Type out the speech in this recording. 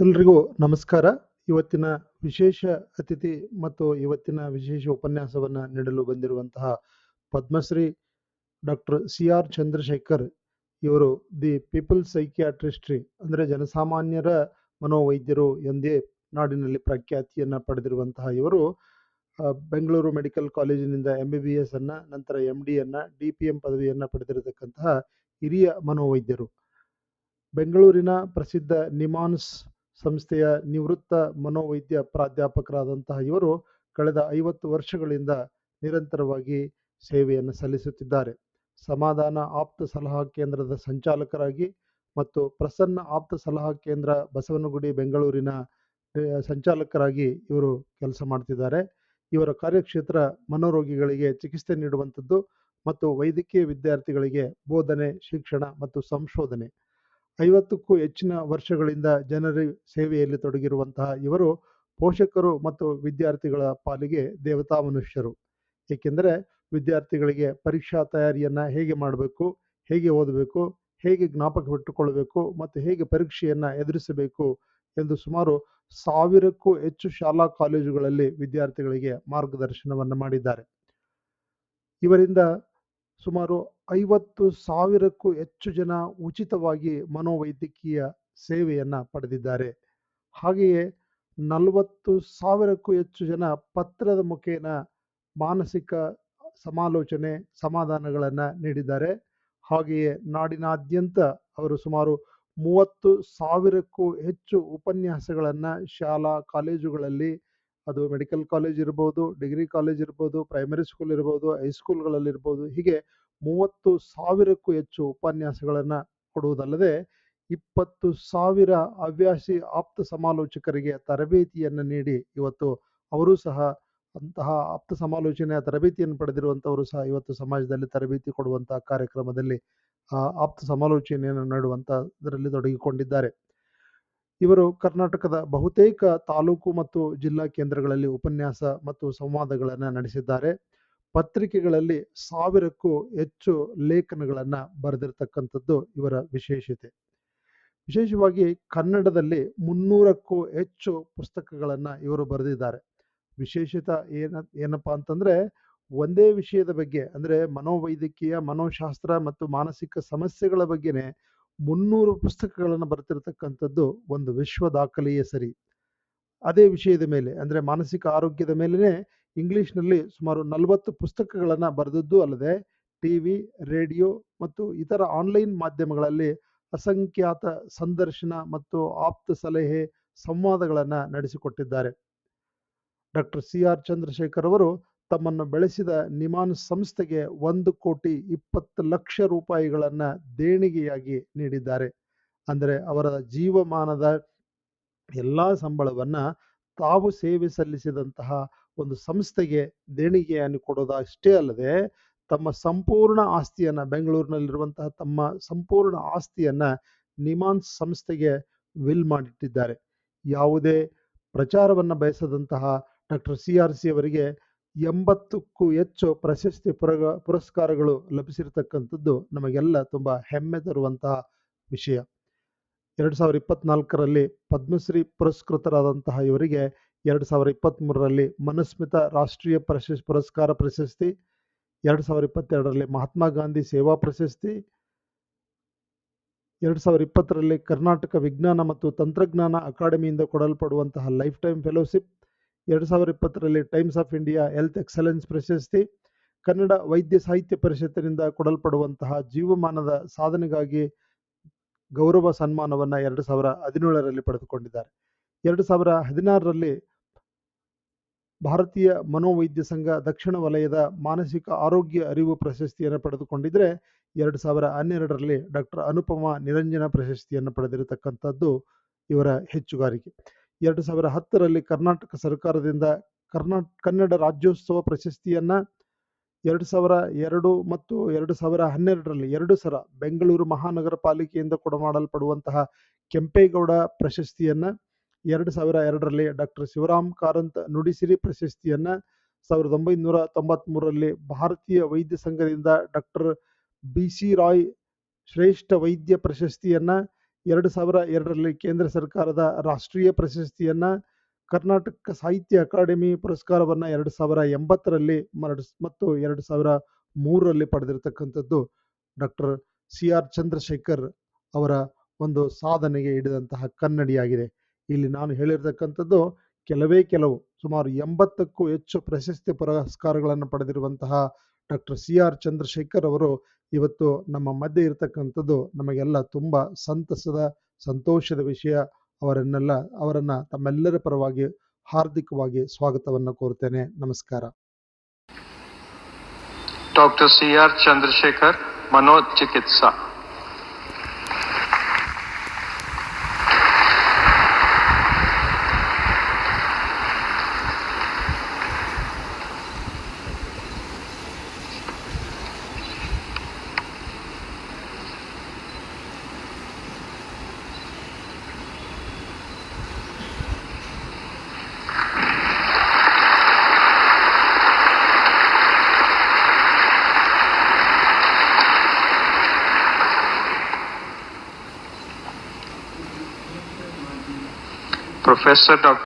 ಎಲ್ರಿಗೂ ನಮಸ್ಕಾರ. ಇವತ್ತಿನ ವಿಶೇಷ ಅತಿಥಿ ಮತ್ತು ಇವತ್ತಿನ ವಿಶೇಷ ಉಪನ್ಯಾಸವನ್ನ ನೀಡಲು ಬಂದಿರುವಂತಹ Padma Shri doctor C R Chandrashekhar ಇವರು ದಿ ಪೀಪಲ್ ಸೈಕಿಯಾಟ್ರಿಸ್ಟ್ರಿ ಅಂದರೆ ಜನಸಾಮಾನ್ಯರ ಮನೋವೈದ್ಯರು ಎಂದೇ ನಾಡಿನಲ್ಲಿ ಪ್ರಖ್ಯಾತಿಯನ್ನ ಪಡೆದಿರುವಂತಹ ಇವರು ಬೆಂಗಳೂರು ಮೆಡಿಕಲ್ ಕಾಲೇಜಿನಿಂದ ಎಂ ಬಿ ಬಿ ಎಸ್ ಅನ್ನ, ನಂತರ ಎಂ ಡಿಯನ್ನು ಡಿ ಪಿ ಎಂ ಪದವಿಯನ್ನ ಪಡೆದಿರತಕ್ಕಂತಹ ಹಿರಿಯ ಮನೋವೈದ್ಯರು. ಬೆಂಗಳೂರಿನ ಪ್ರಸಿದ್ಧ ನಿಮಾನ್ಸ್ ಸಂಸ್ಥೆಯ ನಿವೃತ್ತ ಮನೋವೈದ್ಯ ಪ್ರಾಧ್ಯಾಪಕರಾದಂತಹ ಇವರು ಕಳೆದ ಐವತ್ತು ವರ್ಷಗಳಿಂದ ನಿರಂತರವಾಗಿ ಸೇವೆಯನ್ನು ಸಲ್ಲಿಸುತ್ತಿದ್ದಾರೆ. ಸಮಾಧಾನ ಆಪ್ತ ಸಲಹಾ ಕೇಂದ್ರದ ಸಂಚಾಲಕರಾಗಿ ಮತ್ತು ಪ್ರಸನ್ನ ಆಪ್ತ ಸಲಹಾ ಕೇಂದ್ರ ಬಸವನಗುಡಿ, ಬೆಂಗಳೂರಿನ ಸಂಚಾಲಕರಾಗಿ ಇವರು ಕೆಲಸ ಮಾಡ್ತಿದ್ದಾರೆ. ಇವರ ಕಾರ್ಯಕ್ಷೇತ್ರ ಮನೋರೋಗಿಗಳಿಗೆ ಚಿಕಿತ್ಸೆ ನೀಡುವಂಥದ್ದು ಮತ್ತು ವೈದ್ಯಕೀಯ ವಿದ್ಯಾರ್ಥಿಗಳಿಗೆ ಬೋಧನೆ, ಶಿಕ್ಷಣ ಮತ್ತು ಸಂಶೋಧನೆ. ಐವತ್ತಕ್ಕೂ ಹೆಚ್ಚಿನ ವರ್ಷಗಳಿಂದ ಜನರ ಸೇವೆಯಲ್ಲಿ ತೊಡಗಿರುವಂತಹ ಇವರು ಪೋಷಕರು ಮತ್ತು ವಿದ್ಯಾರ್ಥಿಗಳ ಪಾಲಿಗೆ ದೇವತಾ ಮನುಷ್ಯರು. ಏಕೆಂದರೆ ವಿದ್ಯಾರ್ಥಿಗಳಿಗೆ ಪರೀಕ್ಷಾ ತಯಾರಿಯನ್ನು ಹೇಗೆ ಮಾಡಬೇಕು, ಹೇಗೆ ಓದಬೇಕು, ಹೇಗೆ ಜ್ಞಾಪಕ ಇಟ್ಟುಕೊಳ್ಳಬೇಕು ಮತ್ತು ಹೇಗೆ ಪರೀಕ್ಷೆಯನ್ನು ಎದುರಿಸಬೇಕು ಎಂದು ಸುಮಾರು ಸಾವಿರಕ್ಕೂ ಹೆಚ್ಚು ಶಾಲಾ ಕಾಲೇಜುಗಳಲ್ಲಿ ವಿದ್ಯಾರ್ಥಿಗಳಿಗೆ ಮಾರ್ಗದರ್ಶನವನ್ನು ಮಾಡಿದ್ದಾರೆ. ಇವರಿಂದ ಸುಮಾರು ಐವತ್ತು ಸಾವಿರಕ್ಕೂ ಹೆಚ್ಚು ಜನ ಉಚಿತವಾಗಿ ಮನೋವೈದ್ಯಕೀಯ ಸೇವೆಯನ್ನು ಪಡೆದಿದ್ದಾರೆ. ಹಾಗೆಯೇ ನಲವತ್ತು ಸಾವಿರಕ್ಕೂ ಹೆಚ್ಚು ಜನ ಪತ್ರದ ಮುಖೇನ ಮಾನಸಿಕ ಸಮಾಲೋಚನೆ, ಸಮಾಧಾನಗಳನ್ನು ನೀಡಿದ್ದಾರೆ. ಹಾಗೆಯೇ ನಾಡಿನಾದ್ಯಂತ ಅವರು ಸುಮಾರು ಮೂವತ್ತು ಸಾವಿರಕ್ಕೂ ಹೆಚ್ಚು ಉಪನ್ಯಾಸಗಳನ್ನು ಶಾಲಾ, ಕಾಲೇಜುಗಳಲ್ಲಿ ಅದು ಮೆಡಿಕಲ್ ಕಾಲೇಜ್ ಇರ್ಬೋದು, ಡಿಗ್ರಿ ಕಾಲೇಜ್ ಇರ್ಬೋದು, ಪ್ರೈಮರಿ ಸ್ಕೂಲ್ ಇರ್ಬೋದು ಹೈಸ್ಕೂಲ್ಗಳಲ್ಲಿ ಇರ್ಬೋದು, ಹೀಗೆ ಮೂವತ್ತು ಸಾವಿರಕ್ಕೂ ಹೆಚ್ಚು ಉಪನ್ಯಾಸಗಳನ್ನು ಕೊಡುವುದಲ್ಲದೆ, ಇಪ್ಪತ್ತು ಸಾವಿರ ಹವ್ಯಾಸಿ ಆಪ್ತ ಸಮಾಲೋಚಕರಿಗೆ ತರಬೇತಿಯನ್ನು ನೀಡಿ ಇವತ್ತು ಅವರೂ ಸಹ ಅಂತಹ ಆಪ್ತ ಸಮಾಲೋಚನೆಯ ತರಬೇತಿಯನ್ನು ಪಡೆದಿರುವಂಥವರು ಸಹ ಇವತ್ತು ಸಮಾಜದಲ್ಲಿ ತರಬೇತಿ ಕೊಡುವಂತಹ ಕಾರ್ಯಕ್ರಮದಲ್ಲಿ ಆಪ್ತ ಸಮಾಲೋಚನೆಯನ್ನು ನೀಡುವಂತ ಇದರಲ್ಲಿ ತೊಡಗಿಕೊಂಡಿದ್ದಾರೆ. ಇವರು ಕರ್ನಾಟಕದ ಬಹುತೇಕ ತಾಲೂಕು ಮತ್ತು ಜಿಲ್ಲಾ ಕೇಂದ್ರಗಳಲ್ಲಿ ಉಪನ್ಯಾಸ ಮತ್ತು ಸಂವಾದಗಳನ್ನು ನಡೆಸಿದ್ದಾರೆ. ಪತ್ರಿಕೆಗಳಲ್ಲಿ ಸಾವಿರಕ್ಕೂ ಹೆಚ್ಚು ಲೇಖನಗಳನ್ನು ಬರೆದಿರತಕ್ಕಂಥದ್ದು ಇವರ ವಿಶೇಷತೆ. ವಿಶೇಷವಾಗಿ ಕನ್ನಡದಲ್ಲಿ ಮುನ್ನೂರಕ್ಕೂ ಹೆಚ್ಚು ಪುಸ್ತಕಗಳನ್ನು ಇವರು ಬರೆದಿದ್ದಾರೆ. ವಿಶೇಷತ ಏನ, ಏನಪ್ಪ ಅಂತಂದ್ರೆ ಒಂದೇ ವಿಷಯದ ಬಗ್ಗೆ, ಅಂದ್ರೆ ಮನೋವೈದ್ಯಕೀಯ, ಮನೋಶಾಸ್ತ್ರ ಮತ್ತು ಮಾನಸಿಕ ಸಮಸ್ಯೆಗಳ ಬಗ್ಗೆನೇ ಮುನ್ನೂರು ಪುಸ್ತಕಗಳನ್ನು ಬರೆತಿರತಕ್ಕಂಥದ್ದು ಒಂದು ವಿಶ್ವ ದಾಖಲೆಯೇ ಸರಿ. ಅದೇ ವಿಷಯದ ಮೇಲೆ, ಅಂದ್ರೆ ಮಾನಸಿಕ ಆರೋಗ್ಯದ ಮೇಲೇ ಇಂಗ್ಲಿಷ್ನಲ್ಲಿ ಸುಮಾರು ನಲವತ್ತು ಪುಸ್ತಕಗಳನ್ನು ಬರೆದದ್ದು ಅಲ್ಲದೆ ಟಿವಿ ರೇಡಿಯೋ ಮತ್ತು ಇತರ ಆನ್ಲೈನ್ ಮಾಧ್ಯಮಗಳಲ್ಲಿ ಅಸಂಖ್ಯಾತ ಸಂದರ್ಶನ ಮತ್ತು ಆಪ್ತ ಸಲಹೆ ಸಂವಾದಗಳನ್ನು ನಡೆಸಿಕೊಟ್ಟಿದ್ದಾರೆ. ಡಾಕ್ಟರ್ ಸಿ ಆರ್ ಚಂದ್ರಶೇಖರ್ ಅವರು ತಮ್ಮನ್ನು ಬೆಳೆಸಿದ ನಿಮಾನ್ ಸಂಸ್ಥೆಗೆ ಒಂದು ಕೋಟಿ ಇಪ್ಪತ್ತು ಲಕ್ಷ ರೂಪಾಯಿಗಳನ್ನ ದೇಣಿಗೆಯಾಗಿ ನೀಡಿದ್ದಾರೆ. ಅಂದರೆ ಅವರ ಜೀವಮಾನದ ಎಲ್ಲಾ ಸಂಬಳವನ್ನ ತಾವು ಸೇವೆ ಸಲ್ಲಿಸಿದಂತಹ ಒಂದು ಸಂಸ್ಥೆಗೆ ದೇಣಿಗೆಯನ್ನು ಕೊಡೋದಷ್ಟೇ ಅಲ್ಲದೆ, ತಮ್ಮ ಸಂಪೂರ್ಣ ಆಸ್ತಿಯನ್ನ, ಬೆಂಗಳೂರಿನಲ್ಲಿರುವಂತಹ ತಮ್ಮ ಸಂಪೂರ್ಣ ಆಸ್ತಿಯನ್ನ ನಿಮಾನ್ ಸಂಸ್ಥೆಗೆ ವಿಲ್ ಮಾಡಿಟ್ಟಿದ್ದಾರೆ. ಯಾವುದೇ ಪ್ರಚಾರವನ್ನ ಬಯಸದಂತಹ ಡಾಕ್ಟರ್ ಸಿ ಆರ್ ಸಿ ಅವರಿಗೆ ಎಂಬತ್ತಕ್ಕೂ ಹೆಚ್ಚು ಪ್ರಶಸ್ತಿ ಪುರಗ, ಪುರಸ್ಕಾರಗಳು ಲಭಿಸಿರತಕ್ಕಂಥದ್ದು ನಮಗೆಲ್ಲ ತುಂಬಾ ಹೆಮ್ಮೆ ತರುವಂತಹ ವಿಷಯ. ಎರಡು ಸಾವಿರ ಇಪ್ಪತ್ನಾಲ್ಕರಲ್ಲಿ ಪದ್ಮಶ್ರೀ ಪುರಸ್ಕೃತರಾದಂತಹ ಇವರಿಗೆ ಎರಡು ಸಾವಿರ ಇಪ್ಪತ್ತ್ಮೂರರಲ್ಲಿ ಮನುಸ್ಮಿತ ರಾಷ್ಟ್ರೀಯ ಪ್ರಶಸ್ತಿ ಪುರಸ್ಕಾರ ಪ್ರಶಸ್ತಿ, ಎರಡು ಸಾವಿರ ಇಪ್ಪತ್ತೆರಡರಲ್ಲಿ ಮಹಾತ್ಮ ಗಾಂಧಿ ಸೇವಾ ಪ್ರಶಸ್ತಿ, ಎರಡು ಸಾವಿರ ಇಪ್ಪತ್ತರಲ್ಲಿ ಕರ್ನಾಟಕ ವಿಜ್ಞಾನ ಮತ್ತು ತಂತ್ರಜ್ಞಾನ ಅಕಾಡೆಮಿಯಿಂದ ಕೊಡಲ್ಪಡುವಂತಹ ಲೈಫ್ ಟೈಮ್ ಫೆಲೋಶಿಪ್ ಎರಡು ಸಾವಿರದ ಇಪ್ಪತ್ತರಲ್ಲಿ Times of India health excellence ಪ್ರಶಸ್ತಿ, ಕನ್ನಡ ವೈದ್ಯ ಸಾಹಿತ್ಯ ಪರಿಷತ್ತಿನಿಂದ ಕೊಡಲ್ಪಡುವಂತಹ ಜೀವಮಾನದ ಸಾಧನೆಗಾಗಿ ಗೌರವ ಸನ್ಮಾನವನ್ನು ಎರಡು ಸಾವಿರ ಹದಿನೇಳರಲ್ಲಿ ಪಡೆದುಕೊಂಡಿದ್ದಾರೆ. ಎರಡು ಸಾವಿರ ಹದಿನಾರರಲ್ಲಿ ಭಾರತೀಯ ಮನೋವೈದ್ಯ ಸಂಘ ದಕ್ಷಿಣ ವಲಯದ ಮಾನಸಿಕ ಆರೋಗ್ಯ ಅರಿವು ಪ್ರಶಸ್ತಿಯನ್ನು ಪಡೆದುಕೊಂಡಿದ್ದರೆ ಎರಡು ಸಾವಿರ ಹನ್ನೆರಡರಲ್ಲಿ ಡಾಕ್ಟರ್ ಅನುಪಮ ನಿರಂಜನ ಪ್ರಶಸ್ತಿಯನ್ನು ಪಡೆದಿರತಕ್ಕಂಥದ್ದು ಇವರ ಹೆಚ್ಚುಗಾರಿಕೆ. ಎರಡು ಸಾವಿರ ಹತ್ತರಲ್ಲಿ ಕರ್ನಾಟಕ ಸರ್ಕಾರದಿಂದ ಕರ್ನಾ, ಕನ್ನಡ ರಾಜ್ಯೋತ್ಸವ ಪ್ರಶಸ್ತಿಯನ್ನ ಎರಡು ಸಾವಿರ ಎರಡು ಮತ್ತು ಎರಡು ಸಾವಿರ ಹನ್ನೆರಡರಲ್ಲಿ ಎರಡು ಸಲ ಬೆಂಗಳೂರು ಮಹಾನಗರ ಪಾಲಿಕೆಯಿಂದ ಕೊಡಮಾಡಲ್ಪಡುವಂತಹ ಕೆಂಪೇಗೌಡ ಪ್ರಶಸ್ತಿಯನ್ನ ಎರಡು ಸಾವಿರ ಎರಡರಲ್ಲಿ ಡಾಕ್ಟರ್ ಶಿವರಾಮ್ ಕಾರಂತ್ ನುಡಿಸಿರಿ ಪ್ರಶಸ್ತಿಯನ್ನ ಸಾವಿರದ ಒಂಬೈನೂರ ತೊಂಬತ್ಮೂರರಲ್ಲಿ ಭಾರತೀಯ ವೈದ್ಯ ಸಂಘದಿಂದ ಡಾಕ್ಟರ್ ಬಿ ಸಿ ರಾಯ್ ಶ್ರೇಷ್ಠ ವೈದ್ಯ ಪ್ರಶಸ್ತಿಯನ್ನ ಎರಡು ಸಾವಿರ ಎರಡರಲ್ಲಿ ಕೇಂದ್ರ ಸರ್ಕಾರದ ರಾಷ್ಟ್ರೀಯ ಪ್ರಶಸ್ತಿಯನ್ನ ಕರ್ನಾಟಕ ಸಾಹಿತ್ಯ ಅಕಾಡೆಮಿ ಪುರಸ್ಕಾರವನ್ನು ಎರಡು ಸಾವಿರ ಎಂಬತ್ತರಲ್ಲಿ ಮರಡಿಸ್ ಮತ್ತು ಎರಡು ಸಾವಿರ ಮೂರರಲ್ಲಿ ಪಡೆದಿರತಕ್ಕಂಥದ್ದು ಡಾಕ್ಟರ್ ಸಿ ಆರ್ ಚಂದ್ರಶೇಖರ್ ಅವರ ಒಂದು ಸಾಧನೆಗೆ ಹಿಡಿದಂತಹ ಕನ್ನಡಿಯಾಗಿದೆ. ಇಲ್ಲಿ ನಾನು ಹೇಳಿರ್ತಕ್ಕಂಥದ್ದು ಕೆಲವೇ ಕೆಲವು, ಸುಮಾರು ಎಂಬತ್ತಕ್ಕೂ ಹೆಚ್ಚು ಪ್ರಶಸ್ತಿ ಪುರಸ್ಕಾರಗಳನ್ನು ಪಡೆದಿರುವಂತಹ ಡಾಕ್ಟರ್ ಸಿ ಆರ್ ಚಂದ್ರಶೇಖರ್ ಅವರು ಇವತ್ತು ನಮ್ಮ ಮಧ್ಯೆ ಇರತಕ್ಕಂಥದ್ದು ನಮಗೆಲ್ಲ ತುಂಬಾ ಸಂತಸದ, ಸಂತೋಷದ ವಿಷಯ. ಅವರನ್ನೆಲ್ಲ, ಅವರನ್ನ ತಮ್ಮೆಲ್ಲರ ಪರವಾಗಿ ಹಾರ್ದಿಕವಾಗಿ ಸ್ವಾಗತವನ್ನು ಕೋರುತ್ತೇನೆ ನಮಸ್ಕಾರ. ಡಾಕ್ಟರ್ ಸಿ ಆರ್ ಚಂದ್ರಶೇಖರ್ ಮನೋಚಿಕಿತ್ಸಾ. Professor Dr.